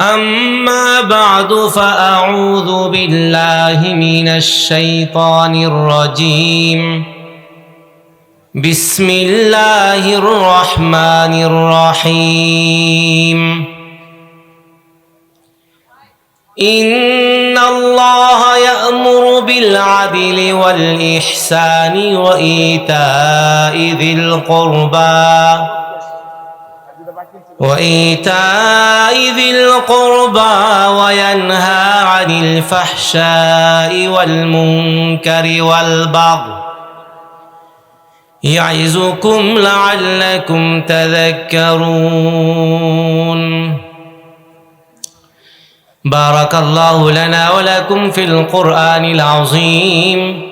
أما بعد فأعوذ بالله من الشيطان الرجيم بسم الله الرحمن الرحيم إن الله يأمر بالعدل والإحسان وإيتاء ذي القربى وإيتاء ذي القربى وينهى عن الفحشاء والمنكر والبغي يعظكم لعلكم تذكرون. بارك الله لنا ولكم في القرآن العظيم.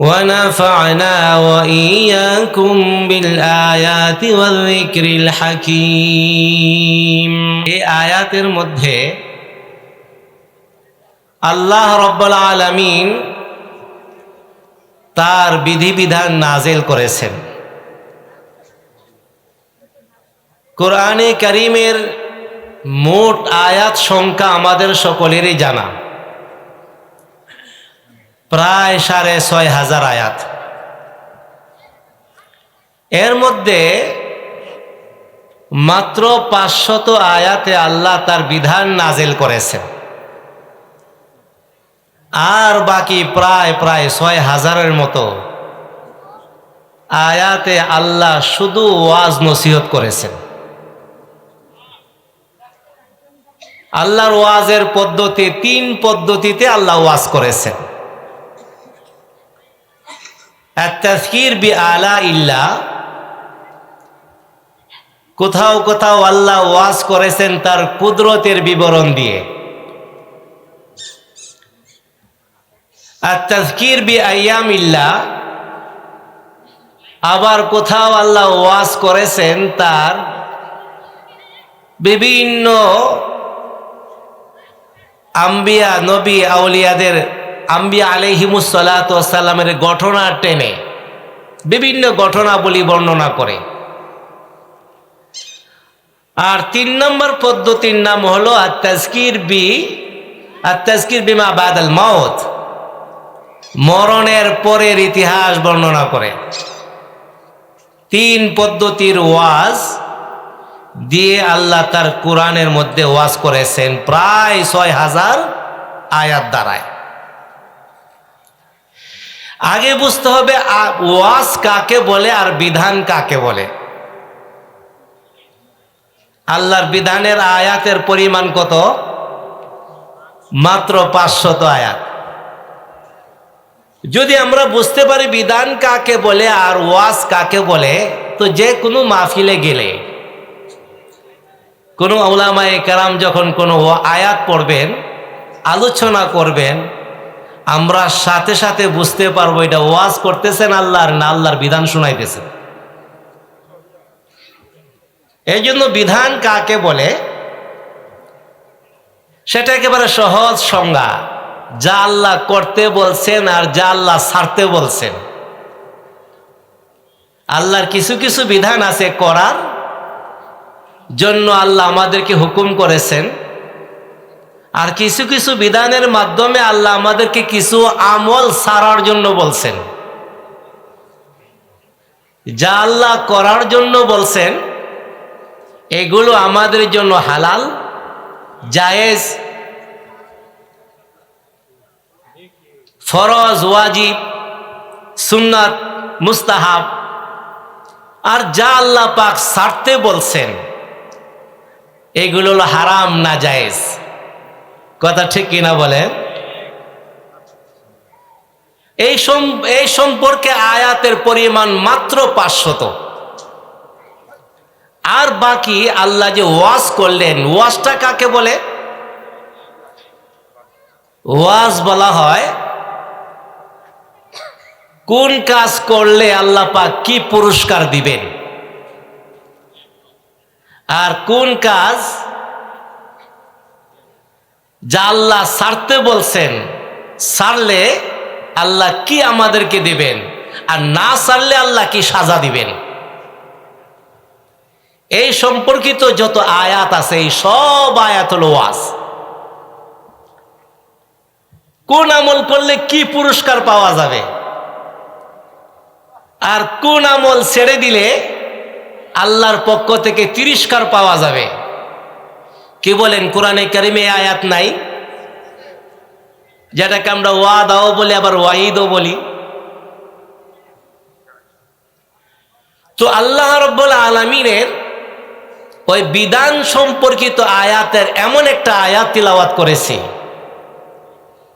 ونفعنا وإياكم بالآيات والذكر الحكيم এই আয়াতের মধ্যে আল্লাহ রব্বুল আলামিন তার বিধিবিধান নাজেল করেছেন কোরআনে করিমের মোট আয়াত সংখ্যা আমাদের সকলেরই জানা প্রায় সাড়ে ছয় হাজার আয়াত। এর মধ্যে মাত্র পাঁচশত আয়াতে আল্লাহ তার বিধান নাজেল করেছেন। আর বাকি প্রায় প্রায় ছয় হাজারের মতো আয়াতে আল্লাহ শুধু ওয়াজ নসিহত করেছেন। আল্লাহর ওয়াজের পদ্ধতি তিন পদ্ধতিতে আল্লাহ ওয়াজ করেছেন। তাজকির বি আলা ইল্লা। কোথাও কোথাও আল্লাহ ওয়াজ করেছেন তার কুদরতের বিবরণ দিয়ে। আর তাজকির বি আয়াম ইল্লা, আবার কোথাও আল্লাহ ওয়াজ করেছেন তার বিভিন্ন আম্বিয়া, নবী, আউলিয়াদের আম্বিয়া আলহিমুসাল্লামের ঘটনা টেনে। বিভিন্ন ঘটনাবলী বর্ণনা করে। আর তিন নম্বর পদ্ধতির নাম হলো আত্মাজকির বি আত্মাজকির বিমা বাদল মত মরণের পরের ইতিহাস বর্ণনা করে। তিন পদ্ধতির ওয়াজ দিয়ে আল্লাহ তার কোরআনের মধ্যে ওয়াজ করেছেন প্রায় ছয় হাজার আয়াত দ্বারায়। আগে বুঝতে হবে ওয়াজ কাকে বলে আর বিধান কাকে বলে। আল্লাহর বিধানের আয়াতের পরিমাণ কত? মাত্র পাঁচশত আয়াত। যদি আমরা বুঝতে পারি বিধান কাকে বলে আর ওয়াজ কাকে বলে, তো যে কোনো মাহফিলে গেলে, কোনো আউলামায়ে কারাম যখন কোনো আয়াত পড়বেন, আলোচনা করবেন আমরা সাথে সাথে বুঝতে পারব এটা ওয়াজ করতেছেন আল্লাহর না আল্লাহর বিধান শুনাইতেছেন। এই জন্য বিধান কাকে বলে? সেটা একেবারে সহজ সংজ্ঞা। যা আল্লাহ করতে বলছেন আর যা আল্লাহ ছাড়তে বলছেন। আল্লাহর কিছু কিছু বিধান আছে করার জন্য আল্লাহ আমাদেরকে হুকুম করেছেন। আর কিছু কিছু বিধানের মাধ্যমে আল্লাহ আমাদেরকে কিছু আমল সারার জন্য বলছেন। যা আল্লাহ করার জন্য বলছেন, এগুলো আমাদের জন্য হালাল, জায়েজ, ফরজ, ওয়াজিব, সুন্নাত, মুস্তাহাব। আর যা আল্লাহ পাক সারতে বলছেন, এগুলো হলো হারাম, না জায়েজ। কথা ঠিক কিনা বলে এই এই সম্পর্কে আয়াতের পরিমাণ মাত্র পাঁচশত। আর বাকি আল্লাহ যে ওয়াজ করলেন, ওয়াজটা কাকে বলে? ওয়াজ বলা হয়, কোন কাজ করলে আল্লাহ পাক কি পুরস্কার দিবেন? আর কোন কাজ যা আল্লাহ সারতে বলছেন সারলে আল্লাহ কি আমাদেরকে দিবেন? আর না সারলে আল্লাহ কি সাজা দিবেন? এই সম্পর্কিত যত আয়াত আছে, এই সব আয়াত হলো ওয়াজ, কোন আমল করলে কি পুরস্কার পাওয়া যাবে? আর কোন আমল ছেড়ে দিলে আল্লাহর পক্ষ থেকে তিরস্কার পাওয়া যাবে? কি বলেন, কোরআনে কারিমে আয়াত নাই? যেটাকে আমরা ওয়াদাও বলি, আবার ওয়াইদও বলি। তো আল্লাহ রব্বুল আলমিনের ওই বিধান সম্পর্কিত আয়াতের এমন একটা আয়াত তিলাওয়াত করেছে।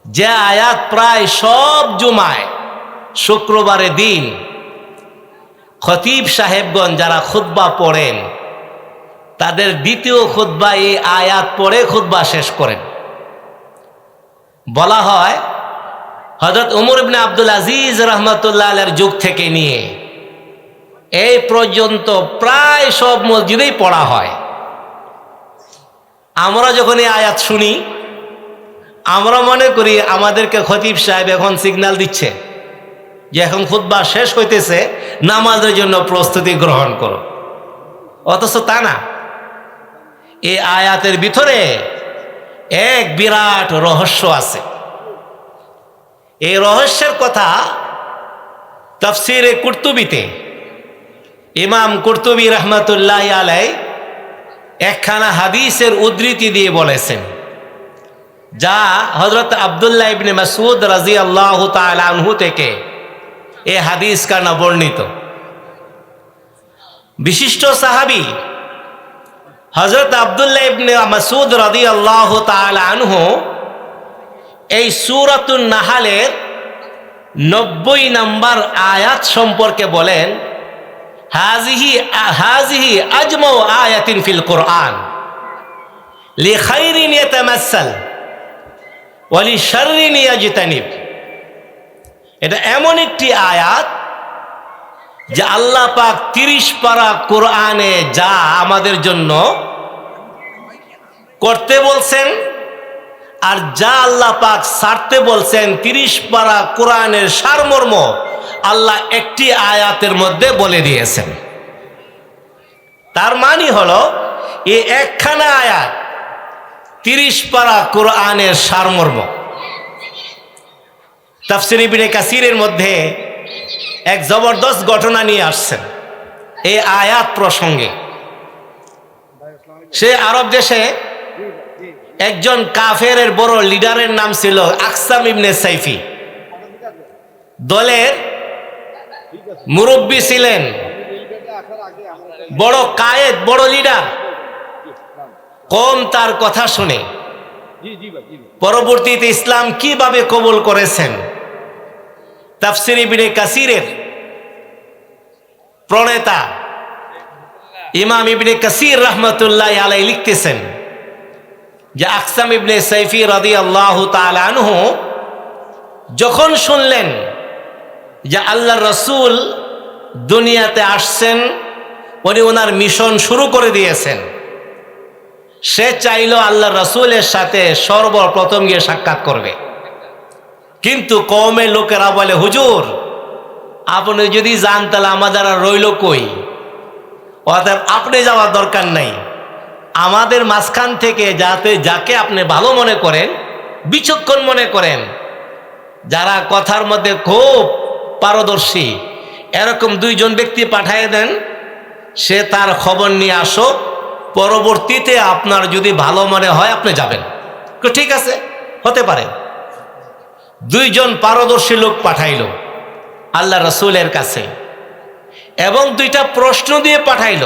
যে আয়াত প্রায় সব জুমায় শুক্রবারে দিন। খতিব সাহেবগঞ্জ যারা খুদ্া পড়েন তাদের দ্বিতীয় খুদ্া এই আয়াত পড়ে খুদ্া শেষ করেন। বলা হয় হজরত উমর ইবনে আব্দুল আজিজ রহমতুল্লাহ যুগ থেকে নিয়ে, এই পর্যন্ত প্রায় সব মসজিদেই পড়া হয়। আমরা যখন এই আয়াত শুনি, আমরা মনে করি আমাদেরকে খতিব সাহেব এখন সিগন্যাল দিচ্ছে যে এখন খুদ্া শেষ হইতেছে, নামাজের জন্য প্রস্তুতি গ্রহণ করো। অথচ তা না। এই আয়াতের ভিতরে এক বিরাট রহস্য আছে। এই রহস্যের কথা তফসিরে কুর্তুবিতে ইমাম কুর্তুবী রহমতুল্লাহ আলাই একখানা হাদিসের উদ্ধৃতি দিয়ে বলেছেন, যা হজরত আবদুল্লাহ ইবনে মাসুদ রাজি আল্লাহ আনহু থেকে এ হাদিস কানা বর্ণিত। বিশিষ্ট সাহাবি হজরত আবদুল্লাহ ইবনে মাসুদ রাজি আল্লাহ আনহু এই সুরাতুন নাহালের নব্বই নম্বর আয়াত সম্পর্কে বলেন হাজিহি হাজিহি আজমাও আয়াতিন ফিল কোরআন লিখাইরিন ইয়াতামাসাল ওয়ালি শাররিন ইয়াজতানিব। এটা এমন একটি আয়াত যে আল্লাহ পাক তিরিশ পারা কোরআনে যা আমাদের জন্য করতে বলছেন, আর যা আল্লাহ পাক সারতে বলছেন, তিরিশ পারা কোরআনের সারমর্ম আল্লাহ একটি আয়াতের মধ্যে বলে দিয়েছেন। তার মানে হলো, এ একখানা আয়াত, তিরিশ পারা কোরআনের সারমর্ম। তাফসিরি বিনে কাসিরের মধ্যে এক জবরদস্ত ঘটনা নিয়ে আসছেন, এই আয়াত প্রসঙ্গে। সে আরব দেশে একজন কাফের বড় লিডারের নাম ছিল আকসাম ইবনে সাইফি। দলের মুরব্বী ছিলেন। বড় কায়েদ, বড় লিডার। কম তার কথা শুনে। পরবর্তীতে ইসলাম কীভাবে কবুল করেছেন? তাফসির ইবনে কাসিরের প্রণেতা ইমাম ইবনে কাসির রহমতুল্লাহ আলাই লিখতেছেন। যে আকসাম ইবনে সৈফি রদি আল্লাহ আনহু যখন শুনলেন যে আল্লাহ রসুল দুনিয়াতে আসছেন, উনি ওনার মিশন শুরু করে দিয়েছেন, সে চাইল আল্লাহ রসুলের সাথে সর্বপ্রথম গিয়ে সাক্ষাৎ করবে। কিন্তু কমের লোকেরা বলে, হুজুর, আপনি যদি যান তাহলে আমাদের আর রইল কই? অর্থাৎ আপনি যাওয়ার দরকার নাই। আমাদের মাঝখান থেকে যাতে, যাকে আপনি ভালো মনে করেন, বিচক্ষণ মনে করেন, যারা কথার মধ্যে খুব পারদর্শী, এরকম দুইজন ব্যক্তি পাঠিয়ে দেন, সে তার খবর নিয়ে আসো পরবর্তীতে আপনার যদি ভালো মনে হয়, আপনি যাবেন। ঠিক আছে, হতে পারে। দুইজন পারদর্শী লোক পাঠাইল, আল্লাহ রসুলের কাছে, এবং দুইটা প্রশ্ন দিয়ে পাঠাইল।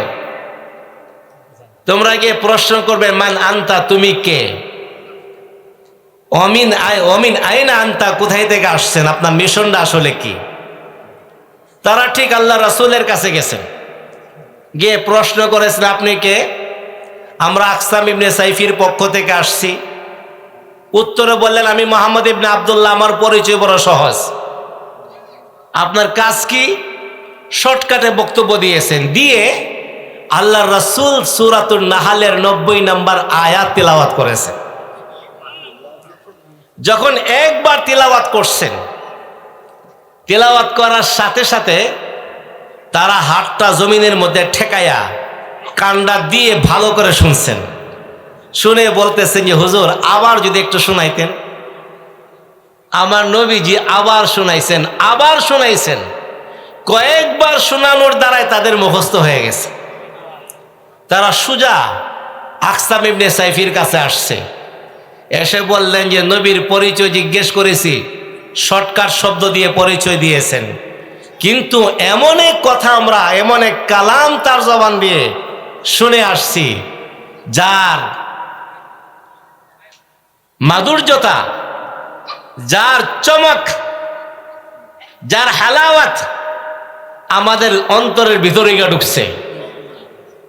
তোমরা গিয়ে প্রশ্ন করবে, মান আনতা, তুমি কে? অমিন আয়, অমিন আইন আনতা, কোথায় থেকে আসছেন? আপনার মিশনটা আসলে কি? তারা ঠিক আল্লাহ রাসুলের কাছে গেছেন। গিয়ে প্রশ্ন করেছেন, আপনি কে? আমরা আকসাম ইবনে সাইফির পক্ষ থেকে আসছি। উত্তরে বললেন, আমি মোহাম্মদ ইবনে আবদুল্লাহ, আমার পরিচয় বড় সহজ। আপনার কাজ কি? শর্টকাটে বক্তব্য দিয়েছেন। দিয়ে আল্লাহ রসুল সুরাতুল নাহালের নব্বই নম্বর আয়াত তিলাওয়াত করেছেন যখন একবার তিলাওয়াত করছেন, তিলাওয়াত করার সাথে সাথে তারা হাতটা জমিনের মধ্যে ঠেকাইয়া কান্ডা দিয়ে ভালো করে শুনছেন। শুনে বলতেছেন যে, হুজুর, আবার যদি একটু শোনাইতেন। আমার নবীজি আবার শোনাইছেন আবার শোনাইছেন। কয়েকবার শোনানোর দ্বারাই তাদের মুখস্থ হয়ে গেছে। তারা সুজা আকসাম ইবনে সাইফির কাছে আসছে। এসে বললেন যে, নবীর পরিচয় জিজ্ঞেস করেছি, শর্টকাট শব্দ দিয়ে পরিচয় দিয়েছেন। কিন্তু এমন এক কথা আমরা, এমন এক কালাম তার জবান দিয়ে শুনে আসছি, যার মাধুর্যতা, যার চমক, যার হালাওয়াত আমাদের অন্তরের ভিতরে গিয়ে ঢুকছে।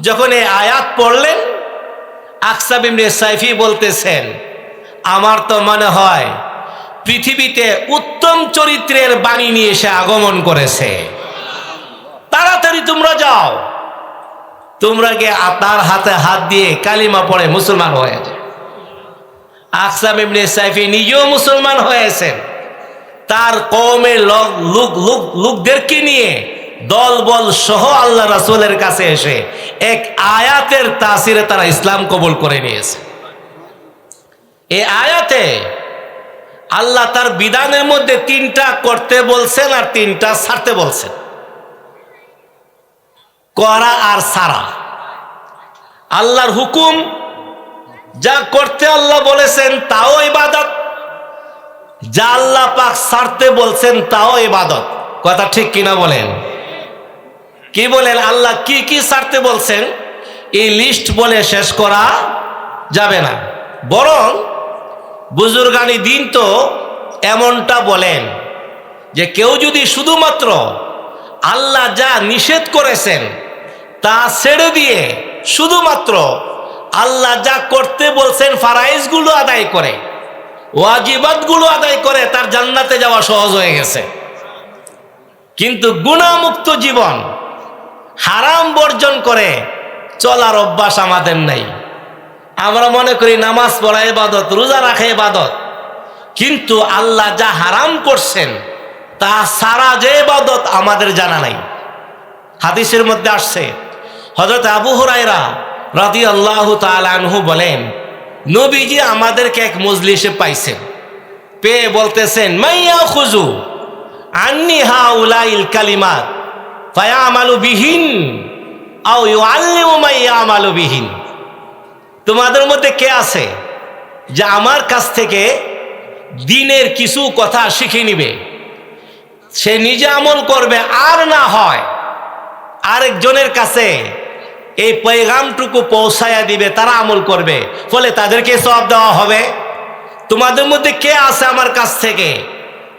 যখন এই আয়াত পড়লেন, আকসাব সাইফি বলতেছেন, আমার তো মনে হয় পৃথিবীতে উত্তম চরিত্রের বাণী নিয়ে এসে আগমন করেছে। তাড়াতাড়ি তোমরা যাও। তোমরা গিয়ে তার হাতে হাত দিয়ে কালিমা পড়ে মুসলমান হয়ে যায় আকসাম ইবনে সাইফি নিজেও মুসলমান হয়েছেন। তার লোক লোক লোক, লোকদেরকে নিয়ে দলবল সহ আল্লাহ রাসূলের কাছে এসে এক আয়াতের তাসিরে তারা ইসলাম কবুল করে নিয়েছে। এ আয়াতে আল্লাহ তার বিধানের মধ্যে তিনটা করতে বলছেন আর তিনটা ছাড়তে বলছেন। করা আর সারা আল্লাহর হুকুম যা করতে আল্লাহ বলেছেন তাও ইবাদত, যা আল্লাহ পাক ছাড়তে বলছেন তাও ইবাদত। কথা ঠিক কিনা বলেন? কি বলেন? আল্লাহ কি কি ছাড়তে বলছেন? এই লিস্ট বলে শেষ করা যাবে না। বরং বুজুর্গানি দিন তো এমনটা বলেন যে কেউ যদি শুধুমাত্র আল্লাহ যা নিষেধ করেছেন, তা ছেড়ে দিয়ে শুধুমাত্র আল্লাহ যা করতে বলছেন, ফারাইজগুলো আদায় করে, ওয়াজিবাতগুলো আদায় করে, তার জান্নাতে যাওয়া সহজ হয়ে গেছে। কিন্তু গুণামুক্ত জীবন হারাম বর্জন করে চলার অভ্যাস আমাদের নাই। আমরা মনে করি নামাজ পড়া ইবাদত, রোজা রাখা ইবাদত। কিন্তু আল্লাহ যা হারাম করছেন, তা সারা যে ইবাদত আমাদের জানা নাই। হাদিসের মধ্যে আসছে হজরত আবু হুরাইরা রাদি আল্লাহ তালহু বলেন, নবীজি আমাদেরকে এক মজলিসে পাইছেন। পেয়ে বলতেছেন, মাইয়া খুজু আন্নি হা উলাইল কালিমাত। ফায়া আমালু বিহীন বিহীন। তোমাদের মধ্যে কে আছে যে আমার কাছ থেকে দিনের কিছু কথা শিখে নিবে? সে নিজে আমল করবে, আর না হয় আরেকজনের কাছে এই পৈগামটুকু পৌঁছায়া দিবে, তারা আমল করবে। ফলে তাদেরকে সব দেওয়া হবে। তোমাদের মধ্যে কে আছে আমার কাছ থেকে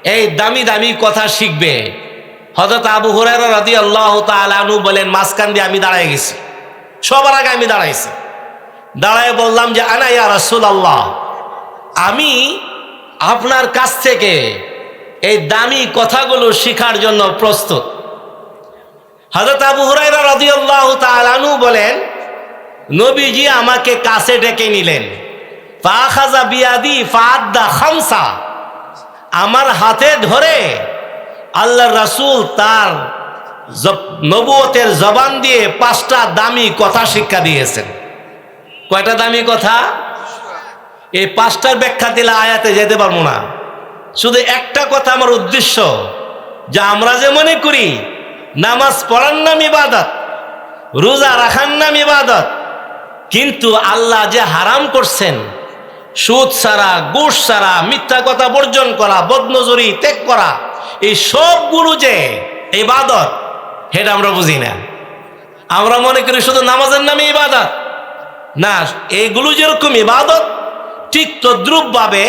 এই দামি দামি কথা শিখবে? হজরত আবু হুরায়রা রাদি আল্লাহ তালু বলেন, মাঝখান দিয়ে আমি দাঁড়ায় গেছি। সবার আগে আমি দাঁড়াইছি। দাঁড়ায় বললাম যে আনাইয়া রসুল আল্লাহ আমি আপনার কাছ থেকে এই দামি কথাগুলো শিখার জন্য প্রস্তুত। হজরত আবু হুরাইরা রাদিয়াল্লাহু তাআলাহু বলেন, নবীজি আমাকে কাছে ডেকে নিলেন। ফাখাজা বিয়াদি ফাদ্দা খামসা, আমার হাতে ধরে আল্লাহ রাসূল তার নবুয়তের জবান দিয়ে পাঁচটা দামি কথা শিক্ষা দিয়েছেন। কয়টা দামি কথা? এই পাঁচটার ব্যাখ্যা দিলে আয়াতে যেতে পারব না। শুধু একটা কথা আমার উদ্দেশ্য, যে আমরা যে মনে করি, নামাজ পড়ার নাম ইবাদত, রোজা রাখার নাম ইবাদত, কিন্তু আল্লাহ যে হারাম করছেন, সুদ ছাড়া গুড় ছাড়া, মিথ্যা কথা বর্জন করা, বদনজরি, ত্যাগ করা এই সবগুলো যে ইবাদত, সেটা আমরা বুঝি না। আমরা মনে করি শুধু নামাজের নামে ইবাদত। না এইগুলো যেরকম ইবাদত, ঠিক তদ্রুপভাবে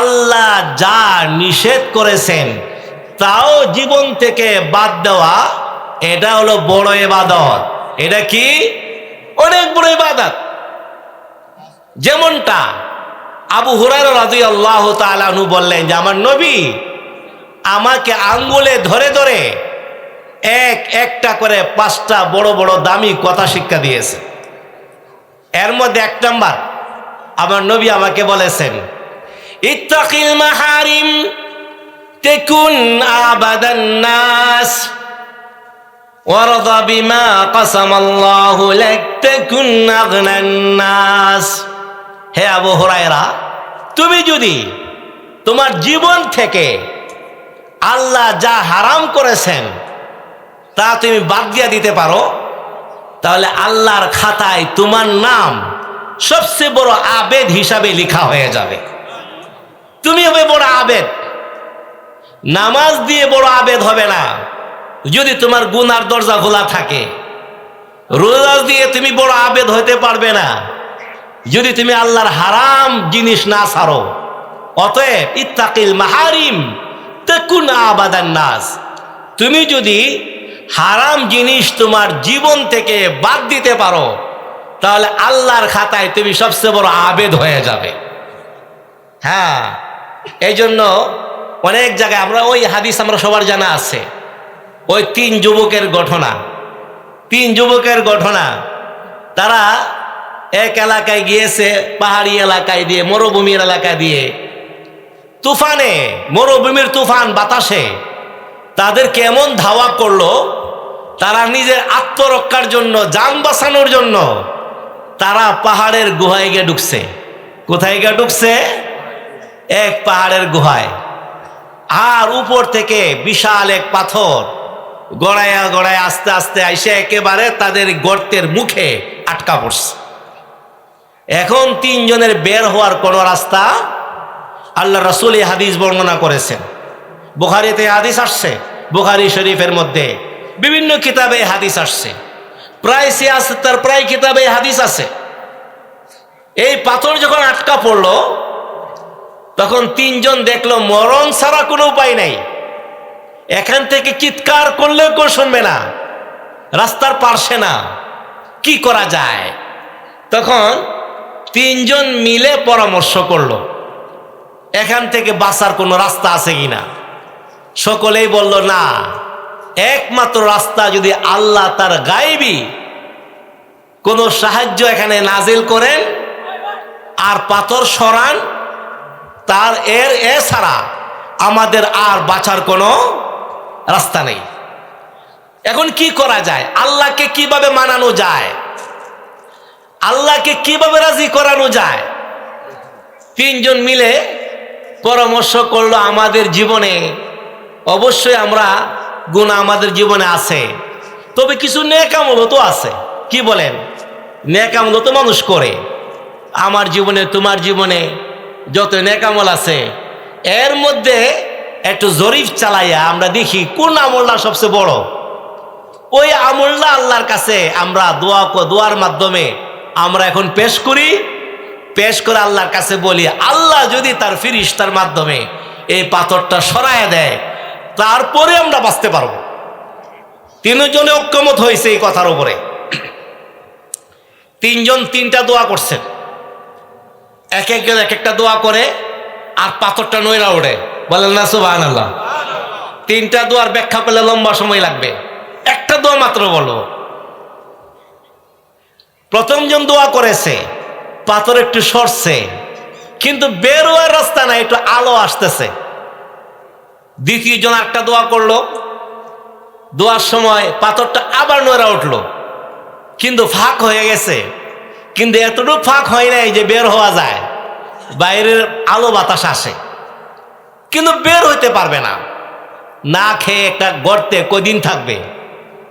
আল্লাহ যা নিষেধ করেছেন, তাও জীবন থেকে বাদ দেওয়া, এটা হলো বড় এবাদত এটা কি? অনেক বড় ইবাদত। যেমনটা আবু হুরার রাজি আল্লাহ তালু বললেন যে, আমার নবী আমাকে আঙ্গুলে ধরে ধরে এক একটা করে পাঁচটা বড় বড় দামি কথা শিক্ষা দিয়েছে। এর মধ্যে এক নাম্বার, আমার নবী আমাকে বলেছেন মাহারিম তেকুন তেকুন হে তুমি যদি তোমার জীবন থেকে আল্লাহ যা হারাম করেছেন, তা তুমি বাদ দিয়ে দিতে পারো। তাহলে আল্লাহর খাতায় তোমার নাম সবচেয়ে বড় আবেদ হিসাবে লেখা হয়ে যাবে। তুমি হবে বড় আবেদ। নামাজ দিয়ে বড় আবেদ হবে না। যদি তোমার গুনার দরজা খোলা থাকে, রোজা দিয়ে তুমি বড় আবেদ হতে পারবে না। যদি তুমি আল্লাহর হারাম জিনিস না ছাড়ো, অতএব ইত্তাকিল মাহারিম। তেকুন আবাদান নাস। তুমি যদি হারাম জিনিস তোমার জীবন থেকে বাদ দিতে পারো, তাহলে আল্লাহর খাতায় তুমি সবচেয়ে বড় আবেদ হয়ে যাবে। হ্যাঁ এই জন্য অনেক জায়গায় আমরা ওই হাদিস আমরা সবার জানা আছে। ওই তিন যুবকের ঘটনা। তিন যুবকের ঘটনা। তারা এক এলাকায় গিয়েছে, পাহাড়ি এলাকায় দিয়ে, মরুভূমির এলাকা দিয়ে। তুফানে, মরুভূমির তুফান বাতাসে, তাদের কেমন ধাওয়া করল? তারা নিজের আত্মরক্ষার জন্য, যান বাঁচানোর জন্য, তারা পাহাড়ের গুহায় গিয়ে ঢুকছে। কোথায় গিয়ে ঢুকছে? এক পাহাড়ের গুহায়। আর উপর থেকে বিশাল এক পাথর গড়াইয়া গড়ায় আস্তে আস্তে আইসে একেবারে তাদের গর্তের মুখে আটকা পড়ছে। এখন তিনজনের বের হওয়ার কোনো রাস্তা আল্লাহ রসুল এই হাদিস বর্ণনা করেছেন। বুখারিতে হাদিস আসছে, বুখারি শরীফের মধ্যে বিভিন্ন কিতাবে হাদিস আসছে। প্রায় সিয়াসতার প্রায় কিতাবে হাদিস আছে। এই পাথর যখন আটকা পড়ল, তখন তিনজন দেখল, মরণ ছাড়া কোনো উপায় নাই। এখান থেকে চিৎকার করলেও কেউ শুনবে না, রাস্তার পারছে না। কি করা যায়? তখন তিনজন মিলে পরামর্শ করল। এখান থেকে বাঁচার কোনো রাস্তা আছে কিনা? সকলেই বলল, না। একমাত্র রাস্তা যদি আল্লাহ তার গায়েবী, কোনো সাহায্য এখানে নাজিল করেন আর পাথর সরান, তার এর এছাড়া আমাদের আর বাঁচার কোনো রাস্তা নেই। এখন কি করা যায়? আল্লাহকে কীভাবে মানানো যায়? আল্লাহকে কীভাবে রাজি করানো যায়? তিনজন মিলে পরামর্শ করল আমাদের জীবনে। অবশ্যই আমরা গুণ আমাদের জীবনে আছে। তবে কিছু নেকামল তো আছে। কি বলেন? নেকামল তো মানুষ করে। আমার জীবনে, তোমার জীবনে যত নেকামল আছে, এর মধ্যে একটু জরিফ চালাইয়া আমরা দেখি কোন আমলটা সবচেয়ে বড়। ওই আমলটা আল্লাহর কাছে আমরা দোয়া দোয়ার মাধ্যমে আমরা এখন পেশ করি। পেশ করে আল্লাহর কাছে বলি, আল্লাহ যদি তার ফিরিস্তার মাধ্যমে এই পাথরটা সরাইয়া দেয়, তারপরে আমরা বাঁচতে পারব। তিনজনে ঐক্যমত হয়েছে এই কথার উপরে। তিনজন তিনটা দোয়া করছেন। এক একজন এক একটা দোয়া করে, আর পাথরটা নইরা ওঠে বলেন না সুবাহ আল্লাহ তিনটা দোয়ার ব্যাখ্যা করলে লম্বা সময় লাগবে। একটা দোয়া মাত্র বলো। প্রথমজন দোয়া করেছে পাথর একটু সরছে, কিন্তু বের হওয়ার রাস্তা নাই, একটু আলো আসতেছে। দ্বিতীয় জন একটা দোয়া করল। দোয়ার সময় পাথরটা আবার নড়া উঠল, কিন্তু ফাঁক হয়ে গেছে। কিন্তু এতটুকু ফাঁক হয় নাই যে বের হওয়া যায়, বাইরের আলো বাতাস আসে। কিন্তু বের হইতে পারবে না। না খেয়ে একটা গর্তে কদিন থাকবে।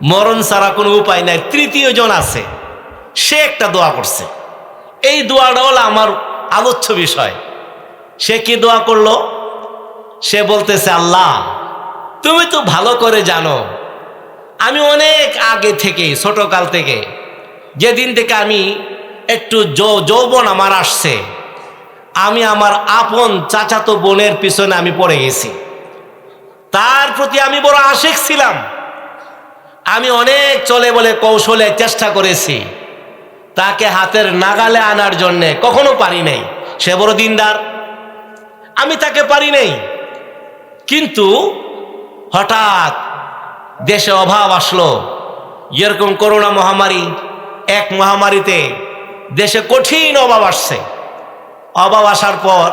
মরণ ছাড়া কোনো উপায় নাই। তৃতীয় জন আছে, সে একটা দোয়া করছে। এই দোয়াটা হলো আমার আলোচ্য বিষয়। সে কি দোয়া করল? সে বলতেছে, আল্লাহ, তুমি তো ভালো করে জানো, আমি অনেক আগে থেকে ছোটকাল থেকে, যেদিন থেকে আমি একটু যৌবন আমার আসছে, আমি আমার আপন চাচাতো বোনের পিছনে আমি পড়ে গেছি। তার প্রতি আমি বড় আশেক ছিলাম। আমি অনেক চলে বলে কৌশলে চেষ্টা করেছি। তাকে হাতের নাগালে আনার জন্যে কখনো পারি নাই। সে বড় দিনদার। আমি তাকে পারি নাই। কিন্তু হঠাৎ দেশে অভাব আসলো। এরকম করোনা মহামারী, এক মহামারীতে দেশে কঠিন অভাব আসছে। অভাব আসার পর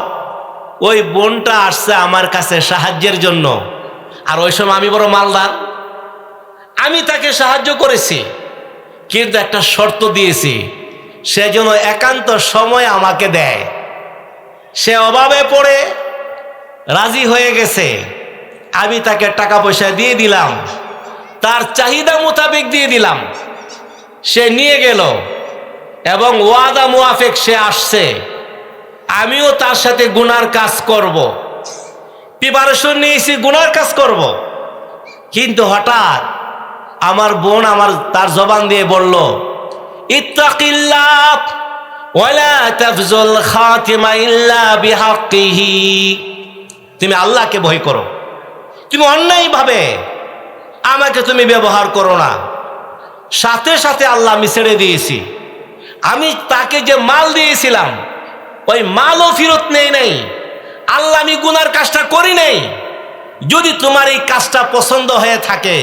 ওই বোনটা আসছে আমার কাছে সাহায্যের জন্য। আর ওই সময় আমি বড় মালদার। আমি তাকে সাহায্য করেছি। কিন্তু একটা শর্ত দিয়েছি। সে যেন একান্ত সময় আমাকে দেয়। সে অভাবে পড়ে, রাজি হয়ে গেছে। আমি তাকে টাকা পয়সা দিয়ে দিলাম। তার চাহিদা মোতাবেক দিয়ে দিলাম। সে নিয়ে গেল এবং ওয়াদা মুআফেক সে আসছে। আমিও তার সাথে গুনার কাজ করব। প্রিপারেশন নিয়েছি, গুনার কাজ করব। কিন্তু হঠাৎ আমার বোন আমার তার জবান দিয়ে বলল, ইত্তাকিল্লাহ, ওয়ালা তাফজুল খাতিমা ইল্লা বিহাক্কিহি। তুমি আল্লাহকে ভয় করো। তুমি অন্যায়ভাবে আমাকে তুমি ব্যবহার করো না। সাথে সাথে আল্লাহ আমি ছেড়ে দিয়েছি। আমি তাকে যে মাল দিয়েছিলাম, ওই মালও ফেরত নেই নাই। আল্লাহ আমি গুনার কাজটা করি নাই। যদি তোমার এই কাজটা পছন্দ হয়ে থাকে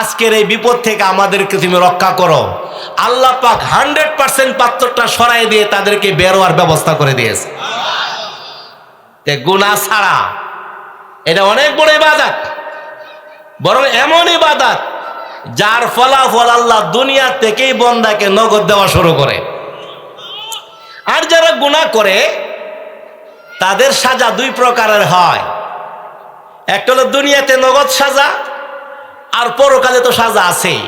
আজকের এই বিপদ থেকে আমাদেরকে তুমি রক্ষা করো। আল্লাহ পাক হান্ড্রেড পার্সেন্ট পাত্রটা সরাই দিয়ে তাদেরকে বেরোয়ার ব্যবস্থা করে দিয়েছে। গুণা ছাড়া এটা অনেক বড় ইবাদত। বরং এমন ইবাদত যার ফলাফল আল্লাহ দুনিয়া থেকেই বন্দাকে নগদ দেওয়া শুরু করে। আর যারা গুণা করে, তাদের সাজা দুই প্রকারের হয়। একটা হলো দুনিয়াতে নগদ সাজা আর পরকালে তো সাজা আছেই।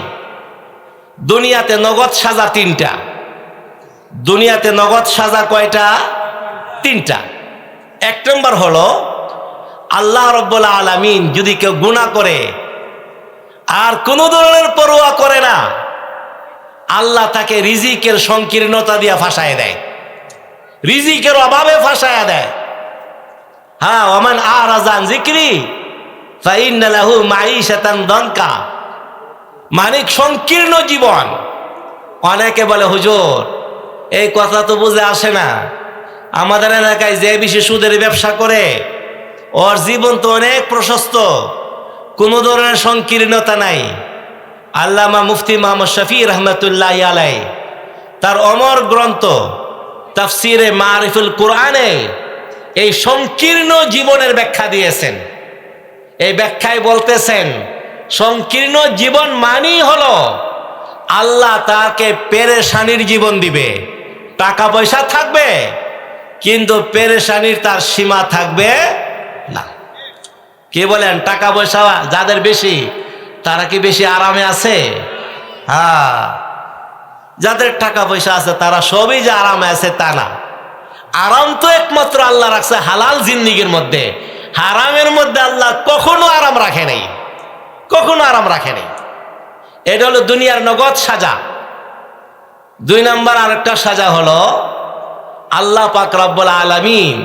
দুনিয়াতে নগদ সাজা তিনটা। দুনিয়াতে নগদ সাজা কয়টা? তিনটা। এক নম্বর হলো, আল্লাহ রব্বুল্লা আলমিন যদি কেউ গুণা করে, আর কোনো ধরনের পরোয়া করে না, আল্লাহ তাকে রিজিকের সংকীর্ণতা দিয়ে ফাঁসায় দেয়। রিজিকের অভাবে ফাঁসায় দেয়। হ্যাঁ ওমান আর আজান জিক্রি ফাইন্নালাহু মাইশাতান দনকা। মানে সংকীর্ণ জীবন। অনেকে বলে, হুজুর, এই কথা তো বুঝে আসে না। আমাদের এলাকায় যে বেশি সুদের ব্যবসা করে, ওর জীবন তো অনেক প্রশস্ত। কোনো ধরনের সংকীর্ণতা নাই। আল্লামা মুফতি মোহাম্মদ শফি রহমতুল্লাহ আলাই তার অমর গ্রন্থ তাফসিরে মারিফুল কোরআনে এই সংকীর্ণ জীবনের ব্যাখ্যা দিয়েছেন। এই ব্যাখ্যায় বলতেছেন, সংকীর্ণ জীবন মানেই হলো আল্লাহ তাকে পেরেশানির জীবন দিবে। টাকা পয়সা থাকবে, কিন্তু পেরেশানির তার সীমা থাকবে না। কে বলেন টাকা পয়সা যাদের বেশি, তারা কি বেশি আরামে আছে? হ্যাঁ যাদের টাকা পয়সা আছে, তারা সবই যে আরামে আছে তা না। আরাম তো একমাত্র আল্লাহ রাখছে হালাল জিন্দিগির মধ্যে। হারামের মধ্যে আল্লাহ কখনো আরাম রাখে নাই। কখনো আরাম রাখে নাই। এটা হলো দুনিয়ার নগদ সাজা। দুই নাম্বার আরেকটা সাজা হলো আল্লাহ পাক রব্বুল আলমিন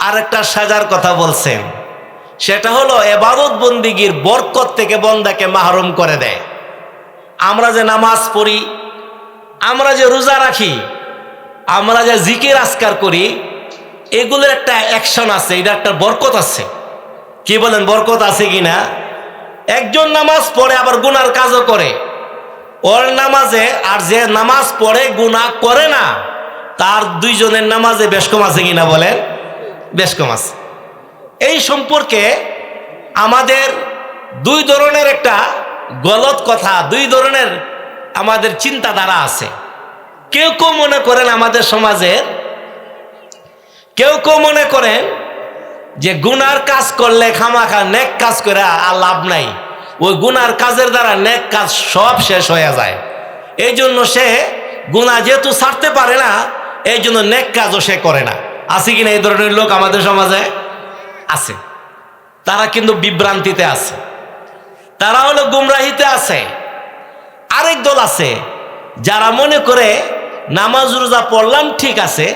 আরেকটা সাজার কথা বলছেন। সেটা হলো এবাদত বন্দিগির বরকত থেকে বন্দাকে মাহরুম করে দেয়। আমরা যে নামাজ পড়ি, আমরা যে রোজা রাখি, আমরা যে জিকির আসকার করি এগুলোর একটা অ্যাকশন আছে এটা একটা বরকত আছে। কি বলেন, বরকত আছে কি না একজন নামাজ পড়ে, আবার গুনার কাজও করে। ওর নামাজে আর যে নামাজ পড়ে, গুনাহ করে না, তার দুইজনের নামাজে বেশ কম আছে কিনা বলেন? বেশ কম আছে। এই সম্পর্কে আমাদের দুই ধরনের একটা গলত কথা, দুই ধরনের আমাদের চিন্তাধারা আছে। কেউ কেউ মনে করেন আমাদের সমাজের কেউ কেউ মনে করেন যে গুনার কাজ করলে খামাখা নেক কাজ করে আর লাভ নাই। ওই গুনার কাজের দ্বারা নেক কাজ সব শেষ হয়ে যায়। এই জন্য সে গুণা যেহেতু ছাড়তে পারে না, এই জন্য নেক কাজও সে করে না। আছে কিনা এই ধরনের লোক আমাদের সমাজে? আছে। তারা কিন্তু বিভ্রান্তিতে আছে। তারা হলো গুমরাহিতে আছে। আরেক দল আছে, যারা মনে করে নামাজ রোজা পড়লাম ঠিক আছে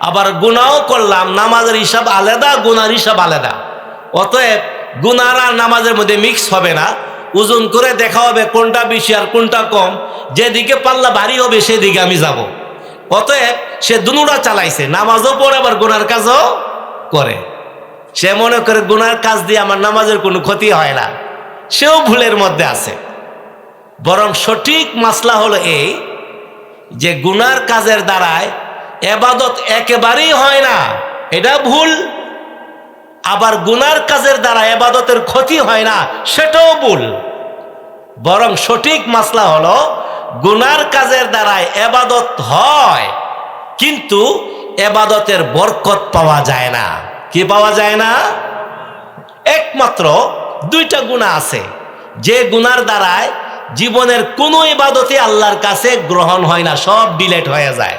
আবার গুনাও করলাম, নামাজের হিসাব আলাদা, গুনার হিসাব আলাদা। অতএব গুনার আর নামাজের মধ্যে মিক্স হবে না। ওজন করে দেখা হবে কোনটা বেশি আর কোনটা কম। যেদিকে পাল্লা ভারী হবে সেদিকে আমি যাব। অতএব সে দুনুরা চালাইছে, নামাজও পড়ে, আবার গুনার কাজও করে। সে মনে করে গুনার কাজ দিয়ে আমার নামাজের কোনো ক্ষতি হয় না। সেও ভুলের মধ্যে আছে। বরং সঠিক মাসলা হলো এই যে গুনার কাজের দ্বারায় এবাদত একেবারেই হয় না। এটা ভুল। আবার গুনার কাজের দ্বারা এবাদতের ক্ষতি হয় না, সেটাও ভুল। বরং সঠিক মাসলা হলো, গুনার কাজের দ্বারায় এবাদত হয়, কিন্তু এবাদতের বরকত পাওয়া যায় না। কি পাওয়া যায় না? একমাত্র দুইটা গুণা আছে। যে গুনার দ্বারায় জীবনের কোনো ইবাদতে আল্লাহর কাছে গ্রহণ হয় না, সব ডিলেট হয়ে যায়।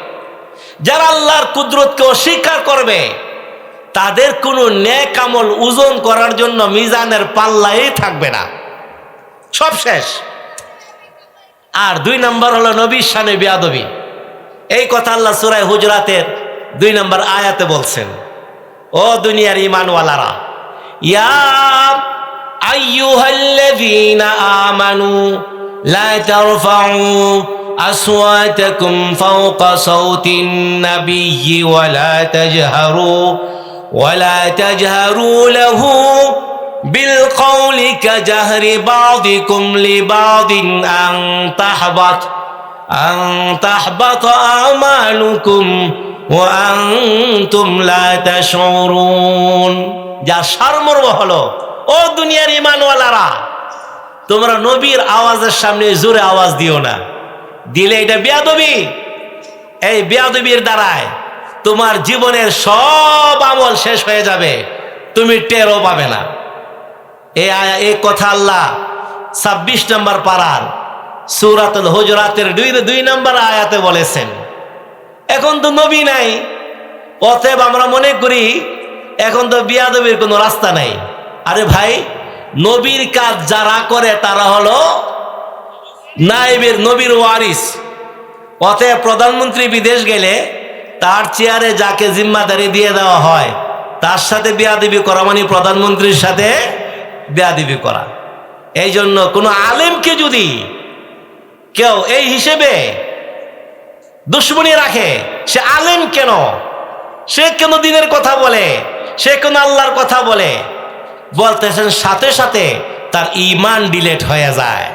যারা আল্লাহর কুদরতকে অস্বীকার করবে, তাদের কোনো ন্যাক আমল ওজন করার জন্য মিজানের পাল্লাই থাকবে না। সব শেষ। আর দুই নম্বর হলো নবীর শানে বিয়াদবি। এই কথা আল্লাহ সুরায় হুজরাতের দুই নম্বর আয়াতে বলছেন, ও দুনিয়ার ইমানওয়ালারা ইয়া আইয়ুহাল্লাযীনা আমানু লা তারফাউ আসওয়াতাকুম ফাওকা সাওতিন নাবিয়্যি ওয়া লা তাজহারু ওয়া লা তাজহারু লাহু بالقول كجهر بعضكم لبعض أن تحبط أن تحبط أعمالكم وأنتم لا تشعرون যা সারমর্ম হলো ও দুনিয়ার ইমানওয়ালারা তোমরা নবীর আওয়াজের সামনে জোরে আওয়াজ দিও না দিলে এটা বিয়াদবি। এই বিয়াদবির দ্বারায় তোমার জীবনের সব আমল শেষ হয়ে যাবে। তুমি টেরও পাবে না। এ এ কথা আল্লাহ ছাব্বিশ নম্বর পাড়ার সুরাতুল হুজরাতের দুই দুই নম্বর আয়াতে বলেছেন। এখন তো নবী নাই, অতএব আমরা মনে করি এখন তো বিয়াদবির কোনো রাস্তা নাই। আরে ভাই, নবীর কাজ যারা করে তারা হলো নাইবের নবীর ওয়ারিস। অতএব প্রধানমন্ত্রী বিদেশ গেলে তার চেয়ারে যাকে জিম্মাদারি দিয়ে দেওয়া হয়, তার সাথে বিয়াদিবি করা মানে প্রধানমন্ত্রীর সাথে বেয়াদিবি করা। এই জন্য কোনো আলেমকে যদি কেউ এই হিসেবে দুশ্মনী রাখে, সে আলেম কেন? সে কেন দিনের কথা বলে? সে কেন আল্লাহর কথা বলে? বলতেছেন সাথে সাথে তার ইমান ডিলেট হয়ে যায়।